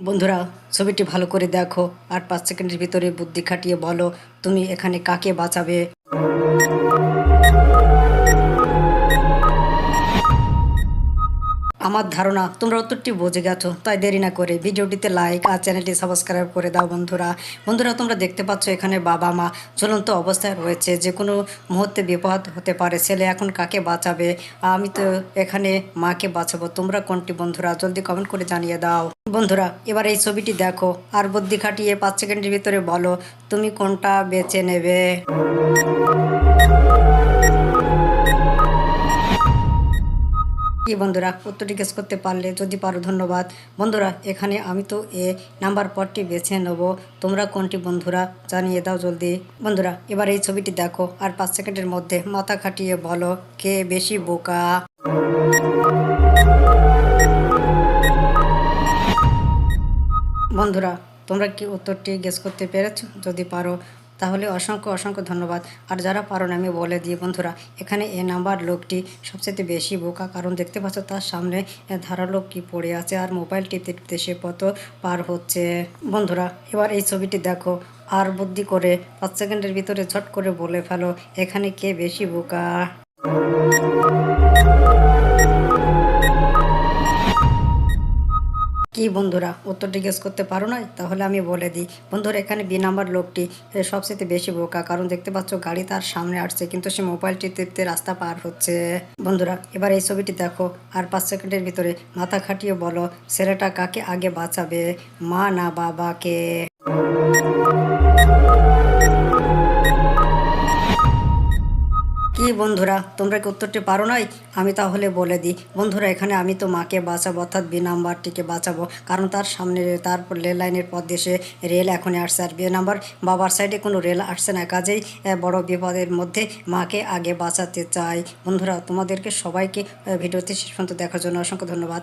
বন্ধুরা, ছবিটি ভালো করে দেখো আর পাঁচ সেকেন্ডের ভিতরে বুদ্ধি খাটিয়ে বলো তুমি এখানে কাকে বাঁচাবে? আমার ধারণা, তোমরা উত্তরটি বুঝে গেছো, তাই দেরি না করে ভিডিওটিতে লাইক আর চ্যানেলটি সাবস্ক্রাইব করে দাও বন্ধুরা। বন্ধুরা, তোমরা দেখতে পাচ্ছ এখানে বাবা, মা জ্বলন্ত অবস্থায় রয়েছে, যে কোনো মুহূর্তে বিপদ হতে পারে, ছেলে এখন কাকে বাঁচাবে? আমি তো এখানে মাকে বাঁচাবো, তোমরা কোনটি বন্ধুরা? জলদি কমেন্ট করে জানিয়ে দাও। বন্ধুরা, এবার এই ছবিটি দেখো, আর বুদ্ধি খাটিয়ে পাঁচ সেকেন্ডের ভিতরে বলো, তুমি কোনটা বেছে নেবে? কি বন্ধুরা, উত্তরটি গেস করতে পারলে যদি পারো ধন্যবাদ। বন্ধুরা, এখানে আমি তো এ নাম্বার পরটি বেছে নেব। তোমরা কোনটি বন্ধুরা, জানিয়ে দাও জলদি। বন্ধুরা, এবার এই ছবিটি দেখো আর পাঁচ সেকেন্ডের মধ্যে মাথা খাটিয়ে বলো, কে বেশি বোকা? বন্ধুরা, তোমরা কি উত্তরটি গেস করতে পেরেছ? যদি পারো তাহলে অসংখ্য অসংখ্য ধন্যবাদ। আর যারা পারো আমি বলে দিই বন্ধুরা, এখানে এ নাম্বার লোকটি সবচেয়ে বেশি বোকা, কারণ দেখতে পাচ্ছ তার সামনে ধারালো কি পড়ে আছে, আর মোবাইল টিপতে টিপতে সে কত পার হচ্ছে। বন্ধুরা, এবার এই ছবিটি দেখো, আর বুদ্ধি করে পাঁচ সেকেন্ডের ভিতরে ঝট করে বলে ফেলো, এখানে কে বেশি বোকা। কি বন্ধুরা? উত্তর গেস করতে পারো না তাহলে আমি বলে দিই। বন্ধুরা, এখানে বি নাম্বার লোকটি সবচেয়ে বেশি বোকা, কারণ দেখতে পাচ্ছ গাড়ি তার সামনে আসছে, কিন্তু সে মোবাইলটি টিপতে রাস্তা পার হচ্ছে। বন্ধুরা, এবার এই ছবিটি দেখো, আর পাঁচ সেকেন্ডের ভিতরে মাথা খাটিয়ে বলো, ছেলেটা কাকে আগে বাঁচাবে? মা না বাবাকে? কি বন্ধুরা, তোমরা কি উত্তরটি পারো নাই? আমি তাহলে বলে দিই। বন্ধুরা, এখানে আমি তো মাকে বাঁচাবো, অর্থাৎ বি নাম্বারটিকে বাঁচাবো। কারণ তার সামনে তার রেল লাইনের পথ দেশে রেল এখনই আসছে। আর বি নাম্বার, বাবার সাইডে কোনো রেল আসছে না। কাজেই বড় বিপদের মধ্যে মাকে আগে বাঁচাতে চাই। বন্ধুরা, তোমাদেরকে সবাইকে ভিডিওতে শেষ পর্যন্ত দেখার জন্য অসংখ্য ধন্যবাদ।